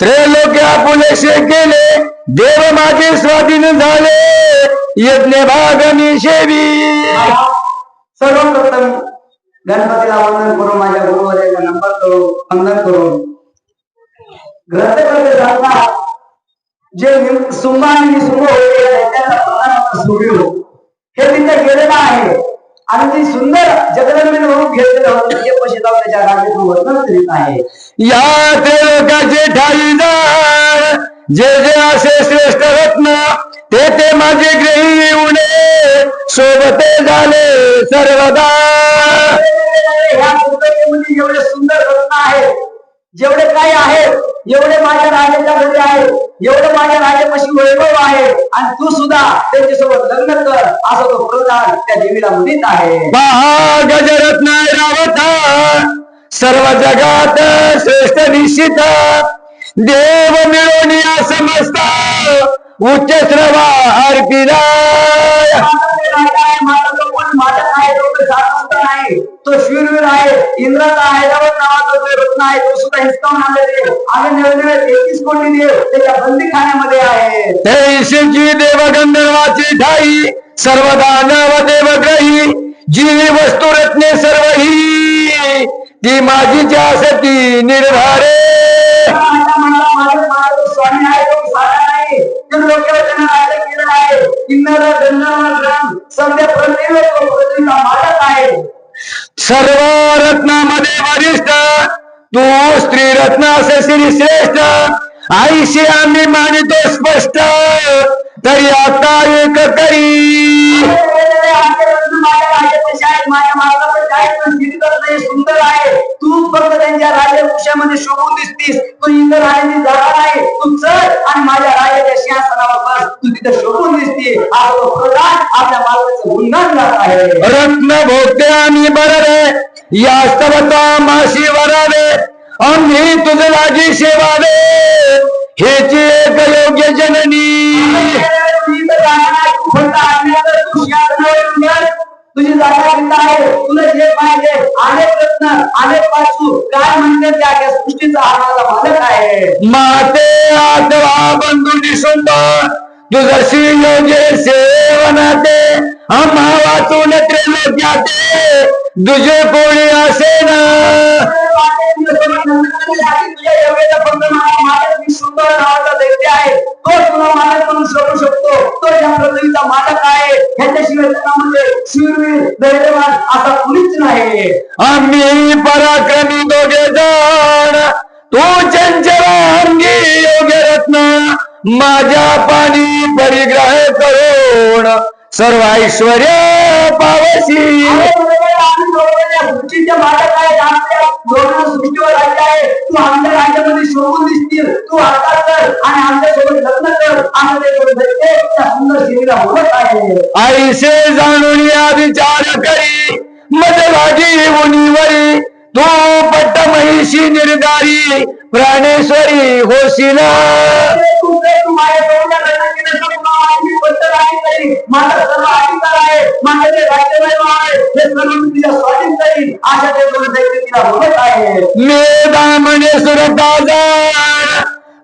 त्रैलोक्य पुलेशे केले देव माझे स्वाधीन झाले. यज्ञ भाग मी शेवी. सर्वप्रथम गणपतीला वंदन करून माझ्या गुरुवर्याला नंबर करून वंदन करून ग्रंथ करते सांगतात जे निम- सुंभ आणि निसुंभ होते त्यांना प्रधानमंत्री हे तिथे गेलेलं आहे. आणि ती सुंदर जगदंबीने रूप घेतलेलं होतं ते पशी जाऊन त्याच्या राजाचं वर्णन करीत आहे. या त्रैलोकाचे ठाई जे जे असे श्रेष्ठ रत्न ते ते माझे ग्रही येऊने सोबते झाले सर्वदा. या जेवढे सुंदर रत्न आहेत. जेवढे काही आहेत एवढे माझ्या राजाच्या घरी आहे एवढे माझ्या राजापाशी वैभव आहे आणि तू सुद्धा त्यांच्यासोबत लग्न कर असं तो प्रधान त्या देवीला म्हणत आहे. गजरत्न रावता सर्व जगात श्रेष्ठ निश्चित देव मिळून या समजता उच्च श्रवा अर्पिला माझा आहे तो शूरवीर आहे इंद्राचा आहे जो रत्न आहे तो सुद्धा हिसकावून आणि कोटी देव त्याच्या बंदीखान्यामध्ये आहे. तेशीची देव गंधर्वाची ठाई सर्व दानव देवग्रही जी वस्तू रत्ने सर्व ही ती माझीच असती निर्धारे. स्वामी आहे तो नाही. आहे. किन्नर गंधर्व सध्या मालक आहे सर्व रत्नामध्ये वरिष्ठ तू स्त्री रत्न असे श्री श्रेष्ठ. आईशी आम्ही मानितो स्पष्ट. तरी आता एक करी रत्न सुंदर आहे तू फक्त त्यांच्या शोभून दिसतीस तू इंद्र राजाची तू चल आणि माझ्या राजाच्या सिंहासनावर बस तू तिथे शोभून दिसते तो आपल्या मालकाचं गुणगान गात आहे रत्न भोगते आम्ही बररे या स्तवता माशी वरावे. आम्ही तुझ लागी सेवावे हेची एक योग्य जननी. तुझी जागा आहे? तुला जे पाहिजे अनेक प्रश्न अनेक पासू काय म्हणते त्या सृष्टीचा माझा मालक आहे? माते आतवा बंधू निसुंद तुझशी योग्य सेवनाते आम्हा वाचून त्रिलोक्याचे तुझे कोणी असे ना. सुंदर नावाचा दैत्य आहे तो तुला मालक म्हणून शोधू शकतो तो या पृथ्वीचा मालक आहे ह्याच्याशिवाय शूरवीर धैर्यवान असा कुणीच नाही आम्ही पराक्रमी दोघे जण. तू चंचल अंगी योग्य रत्न माझ्या पाणी परिग्रह करून. सर्व ऐश्वर पावशी. सृष्टीच्या सृष्टीवर आहे? तू आमच्या राज्यामध्ये शोभून दिसतील. तू आता कर आणि आमच्यासोबत लग्न कर. आणि ते दोन दैत्य त्या सुंदर शिवीला बोलत आहे. ऐसे जाणून या विचार करी. मदभागी उनीवरी तू पट्ट महिषी निर्धारी प्राणेश्वरी होशीला. तू माझ्या तरी माझा सर्व अधिकार आहे. माझं जे राज्यवैभव आहे. हे सर्व मी तुझ्या स्वाधीन करीन अशा ते दोन दैत्य तिला बोलत आहे. मेधा म्हणे सुरताजा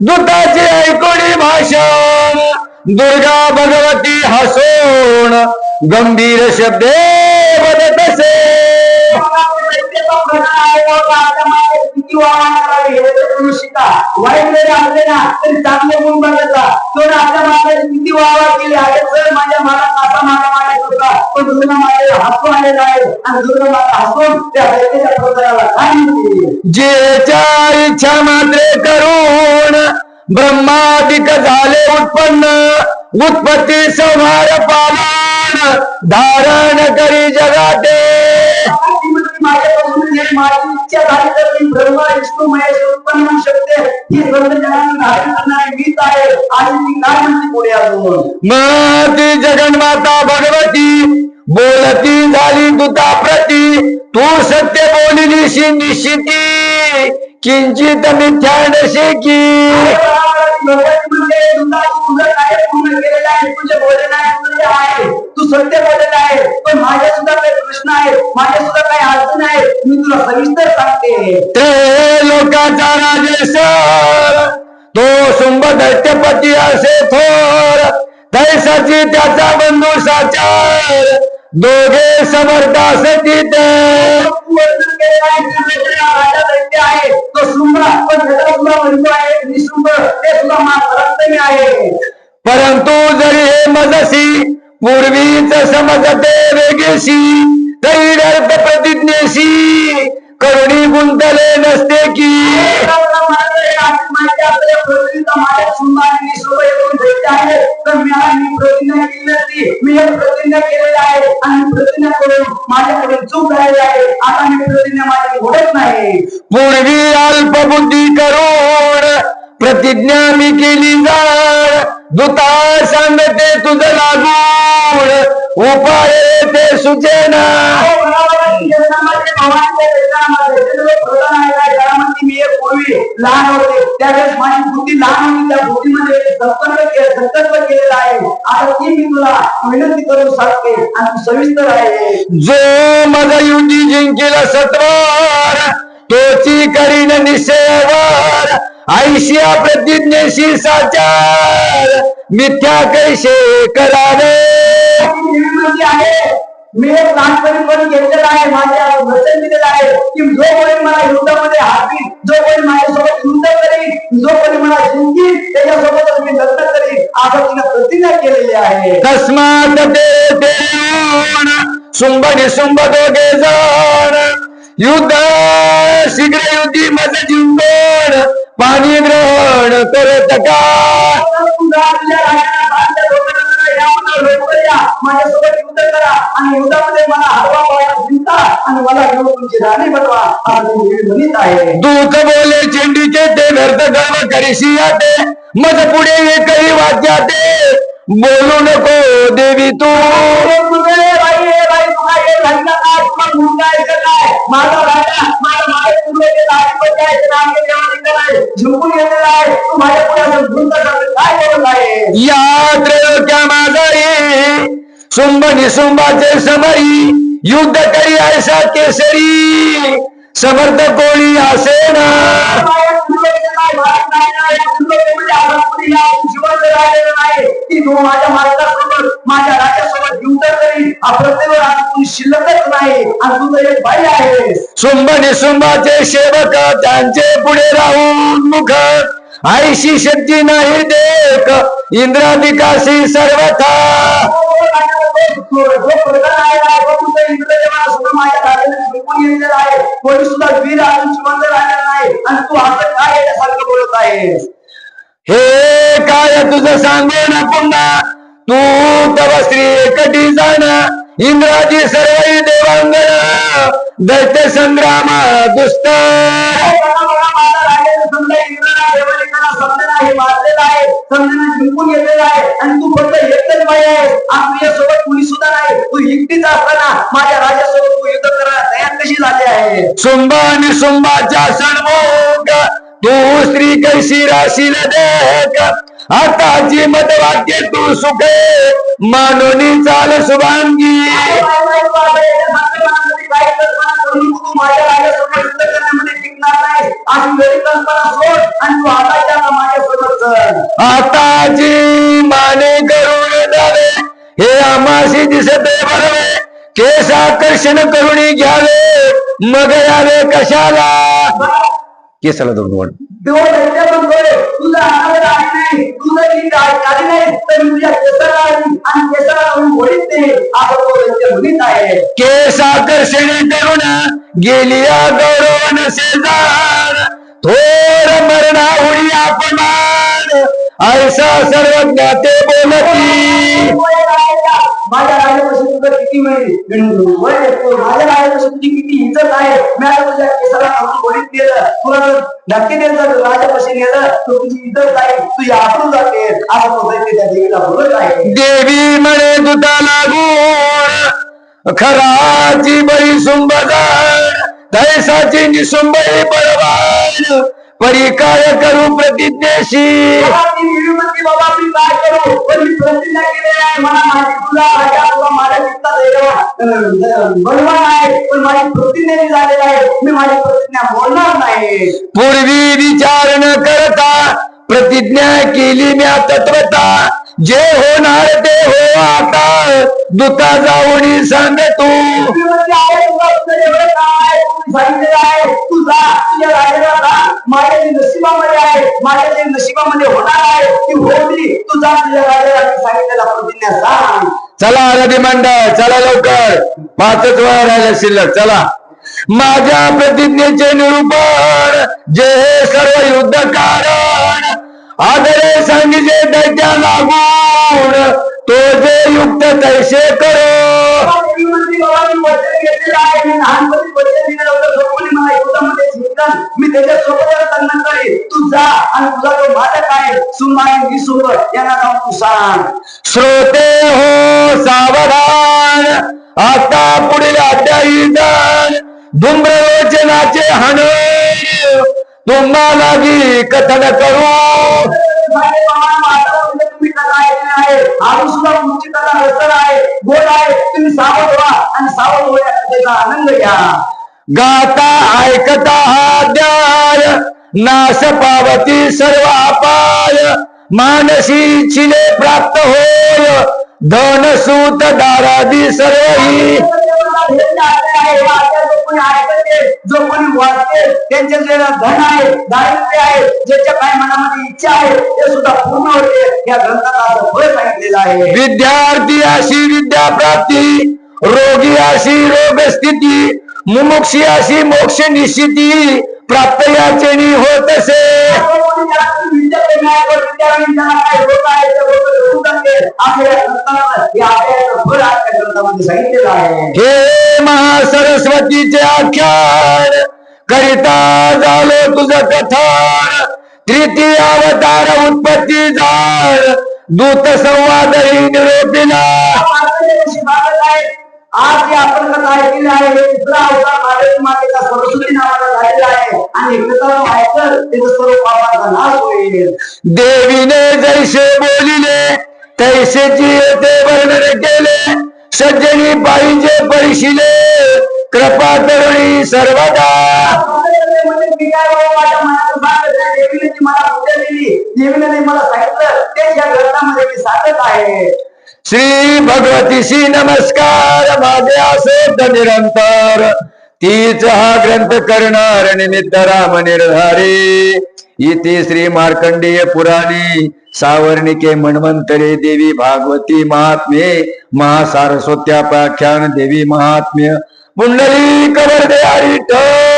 दुताचे ऐकोणी भाषण दुर्गा भगवती हसून गंभीर शब्दे बदत असे. वाईट जरी असले ना तरी चांगले गुण बघायचा तो आपल्या मागे किती वावा केली आहे सर माझ्या मला असा माझा मागे होता पण दुसरा माझे हसू आलेला आहे आणि दुसरा माझा हसून त्या व्यक्तीच्या प्रकाराला काय म्हणते जेच्या इच्छा मात्रे करून ब्रह्मादिक झाले उत्पन्न उत्पत्ती संहार पालन धारण करी जगाते. माझ्यापासून जे माझी इच्छा झाली तर मी ब्रह्मा विष्णू महेश उत्पन्न होऊ शकते. ही सर्व जगांना धारण करणारी मीच आहे. आणि ती काय म्हणते पुढे अजून मग ती जगन्माता भगवती बोलती झाली तुता प्रती. तू सत्य बोलिलीशी निश्चिती किंचित मिथ्या नशिकी. तू सत्य बोललेला आहे. पण माझ्या सुद्धा काही प्रश्न आहे माझ्या सुद्धा काही अडचण आहे मी तुला सविस्तर सांगते. ते लोकांचा राजेश्वर तो सुंब दैत्यपती असे थोर तैसाची त्याचा बंधू साचार दोघे समर्थासाठी ते तू वर्णन केलेलं आहे तो शुंभ पण म्हणतो आहे निशुंभ ते सुद्धा महापराक्रमी आहे. परंतु जरी हे मजसी पूर्वीच समजते वेगेशी तरी प्रतिज्ञेशी. करुणी गुंतले नसते की. मी प्रतिज्ञा केलेली आहे आणि प्रतिज्ञा करून माझ्याकडे चूक झालेली आहे आता मी प्रतिज्ञा माझी होत नाही पूर्वी अल्पबुद्धी करून प्रतिज्ञा मी केली जा दुता सांगते लागू मूळ उपाय ते सुचेना. लहान होते त्यावेळेस माझी बुद्धी लहान होती त्या बुद्धीमध्ये संकल्प केलेला आहे आता ती मी तुला विनंती करून सांगते आणि सविस्तर आहे जो मग युती जिंकेल सत्वार तोची करीन निश्चयवर ऐशिया प्रतिज्ञेशी साचार. मिथ्या कैसे करावे? मी विनंती आहे. मी एक लहानपणी पण घेतलेला आहे. माझ्या वचन दिलेलं आहे की जो कोणी मला युद्धामध्ये जो कोणी माझ्यासोबत युद्ध करील जो कोणी मला जिंकील त्याच्यासोबतच मी लग्न करील असं प्रतिज्ञा केलेली आहे. तस्मात ते ते येऊन सुंब निसुंब दोघे जण युद्ध शीघ्र युद्धी मज जिंकून पाणी ग्रहण करत का? माझ्यासोबत युद्ध करा आणि युद्धामध्ये मला हरवा पाया जिंका आणि मला घेऊन तुमची राणी बनवा असं म्हणत आहे दूत बोले चेंडीचे ते व्यर्थ गर्व करीशी पुढे एकही वाद्या ते. बोलू नको देवी तू बाई तुला हे लग्न काय तुला मुलगा यायचं काय? माझा राजा माझा माझ्या पूर्व गेला अधिपती आहे. त्याला आम्ही देवाने आहे झुंकून गेलेला आहे. तू माझ्या पुढे असं काय बोलत आहे या त्रयोक्या माजारी सुंब निसुंबाचे समरी युद्ध करी ऐसा केसरी. समर्थ कोणी असे ना. माझ्या नाही माझ्या मालकासोबत माझ्या राजासोबत युद्ध करील हा आज कोणी शिल्लकच नाही आणि तुझं एक बाई आहे सुंब निसुंबाचे सेवक त्यांचे पुढे राहून मुख ऐशी शक्ती नाही देख इंद्राधिकाशी सर्वथा. कोणी सुद्धा वीर अजून जिवंत राहिलेला नाही आणि तू असं काय याच्यासारखं बोलत आहेस हे काय तुझं सांगू ना पुन्हा? तू तव स्त्री एकटी जाण? इंद्राजी सर्व देवांगण. दैत्य संग्राम जिंकून आहे आणि तू फक्त एकच बाई आहे आणि तुझ्यासोबत कुणी सुद्धा नाही तू एकटीच असताना माझ्या राजासोबत तू युद्ध करायला तयार कशी झाली आहे सुंब आणि सुंबाच्या सन्मुख तू स्त्री कैशी राशील देख आताची मत वाक्य तू सुखे मानोनी चाल शुभांगी माझ्या राजासोबत युद्ध करण्यामध्ये टिकणार नाही अशी वेळी कल्पना सोड आणि तू माझ्यासोबत चल आताची माने करून द्यावे हे आमाशी दिसते बरवे केस आकर्षण करून घ्यावे मग यावे कशाला? केसाला दोन वर देव दैत्य म्हणतोय तुझा हातावर आहे नाही तुझं जी गा- गाडी नाही तर मी तुझ्या केसाला आली आणि केसाला लावून ओढीत नाही असं तो दैत्य म्हणत आहे. केस आकर्षण करून गेली गौरव जाण थोर मरणा उडी अपमान. ऐसा सर्वज्ञ ते बोलती माझ्या राजापाशी तुझं किती वय माझ्या राजापाशी तुझी किती? इज्जत आहे? मी तुझ्या केसाला लावून ओढीत नेलं. तुला जर नक्की नेलं जर राजापाशी नेलं तर तुझी इज्जत आहे तुझी आठवून जाते. असं तो त्या देवीला बोलत आहे. देवी म्हणे खराची बळी सुंबदान तैसाची निसुंबई बळवान परी काय करू प्रतिज्ञेशी? बाबा, ती मी काय करू? पण मी प्रतिज्ञा केलेली आहे. मला तुला राजा तुला माझ्या चित्तात बलवान आहे. पण माझी प्रतिज्ञा नाही झालेली आहे मी माझी प्रतिज्ञा बोलणार नाही. पूर्वी विचार न करता प्रतिज्ञा केली म्या तत्वता. जे होणार ते हो आता. दुता जाऊन सांग तू. आहे तुझं तुझ्या राजाला जा. माझ्या जे नशिबामध्ये आहे माझ्या जे नशिबामध्ये होणार आहे ती होती तू जा तुझ्या राजाला मी सांगितलेला प्रतिज्ञा सांग. चला आराधी मंडळ चला लवकर. पाचच वेळा राहिलं शिल्लक चला. माझ्या प्रतिज्ञेचे निरूपण जे हे सर्व युद्ध कारण आदरे सांगितले दैत्या लागून तो जे युक्त तैसे करो. देवीवरती बाबांनी वचन घेतलेलं आहे. मी लहानपणी वचन दिलेलं होतं. सोबती मला युद्धामध्ये जिंकन मी त्याच्यासोबतच लग्न करेन. तू जा आणि तुझा तो मालक आहे सुमा आणि सोबत. यांना जाऊन तू सांग श्रोते हो सावधान. आता पुढील अध्यायी धुम्रवचनाचे हण तुम्हाला लागी कथन करू. आहे. आम्ही सुद्धा तुमची कथा रचना आहे. गोड आहे. तुम्ही सावध व्हा आणि सावध होण्या त्याचा आनंद घ्या. गाता ऐकता हा द्याय नाश पावती सर्व अपाय. मानसी चिले प्राप्त होय. धन सूत दारादी सर्व ही जो कोणी वाचते त्यांच्या जे धन आहे दारिद्र्य आहे ज्याच्या काय मनामध्ये इच्छा आहे ते सुद्धा पूर्ण होते या ग्रंथात असं फळ सांगितलेलं आहे विद्यार्थी अशी विद्या प्राप्ती रोगी अशी रोग स्थिती मुमुक्षी अशी मोक्ष निश्चिती प्राप्त याचेनी होत असे. हे महासरस्वतीचे आख्यान करिता झालो तुझं कथान तृतीय अवतार उत्पत्ती जाण दूत संवाद ही निरोपिला आज जे आपण कथा ऐकली आहे हे दुसरा अवतार भारत मातेचा सरस्वती नावाचा झालेला आहे. आणि कृतज्ञ ऐकल त्याचं सर्व पापाचा नाश होईल. देवीने जैसे बोलिले तैसेची ते वर्णन केले. सज्जनी पाहिजे परिशिले. कृपा करुणी सर्वदा. म्हणजे श्री भगवतीशी नमस्कार माझे असोत निरंतर. तीच हा ग्रंथ करणार निमित्त राम निर्धारी. इथे श्री मार्कंडेय पुराणी सावर्णिके मन्वंतरे देवी भागवती महात्म्ये महासारस्वत्यापाख्यान देवी महात्म्य पुंडली कबर देणारी ठर